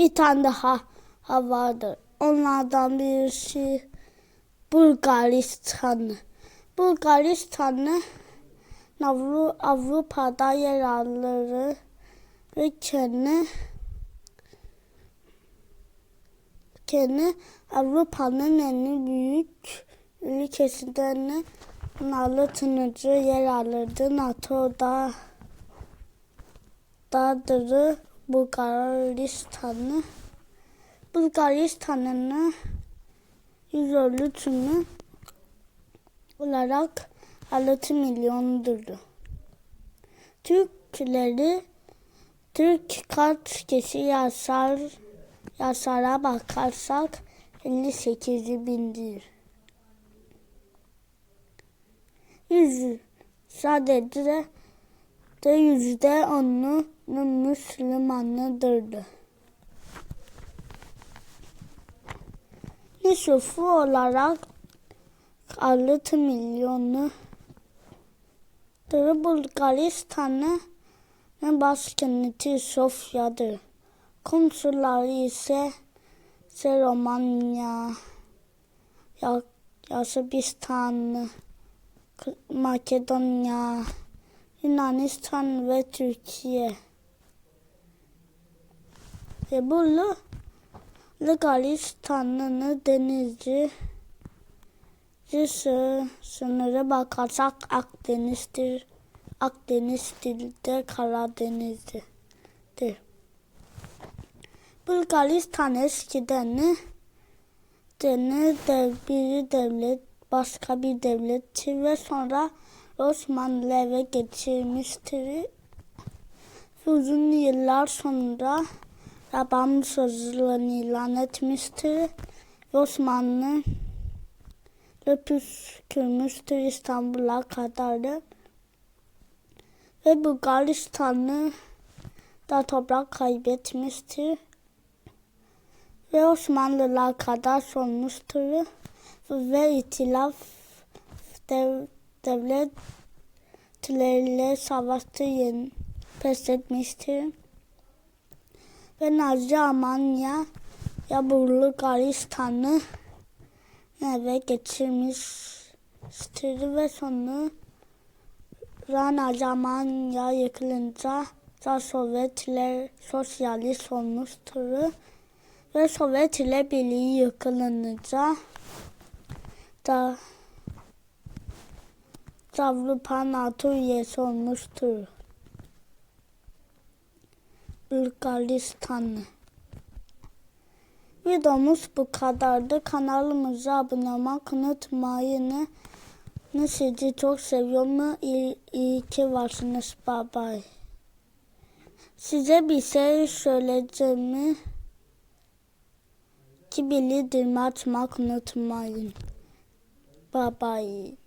bir tane daha ha vardır. Onlardan birisi Bulgaristan'ı. Bulgaristan'ı Avru, Avrupa'da yer alır ve kendi kendi Avrupa'nın en büyük ülkesinden anlatıcı yer alırdı. NATO'da dadır Bulgaristan'ı. Bulgaristan'ın yüz olarak 6 milyondur. Türkleri Türk kaç kişi yazar yazara bakarsak 58 bindir. Yüz sadece de yüzde onu Müslümanıdırdı. Nüfusu olarak 6 milyonu Bulgaristan'ın başkenti Sofya'dır. Komşuları ise, Romanya, Sırbistan, Makedonya, Yunanistan ve Türkiye. Ve bu Bulgaristan'ın denizci sınırı bakarsak Akdeniz'dir. Akdeniz'dir de Karadeniz'dir. Bulgaristan eskiden deni dev, bir devlet başka bir devlettir ve sonra Osmanlı eve geçirmiştir. Uzun yıllar sonra Rabam sözlerini ilan etmiştir. Osmanlı püskürmüştür İstanbul'a kadar. Ve Bulgaristan'ı da toprak kaybetmiştir. Ve Osmanlılar kadar solmuştur. Ve itilaf dev, devletleriyle savaştı yeni pes etmiştir. Ve Nazi Almanya ya Bulgaristan'ı eve geçirmiştir ve sonra Rana Almanya yıkılınca da Sovyetler sosyalist olmuştur ve Sovyetler Birliği yıkılınca da Avrupa NATO üyesi olmuştur. Bulgaristan'ı. Videomuz bu kadardı. Kanalımıza abone olmak unutmayın. Sizi çok seviyorum. İyi, iyi ki varsınız. Bye bye. Size bir şey söyleyeceğim. Ki bildirimi açmak unutmayın. Bye bye.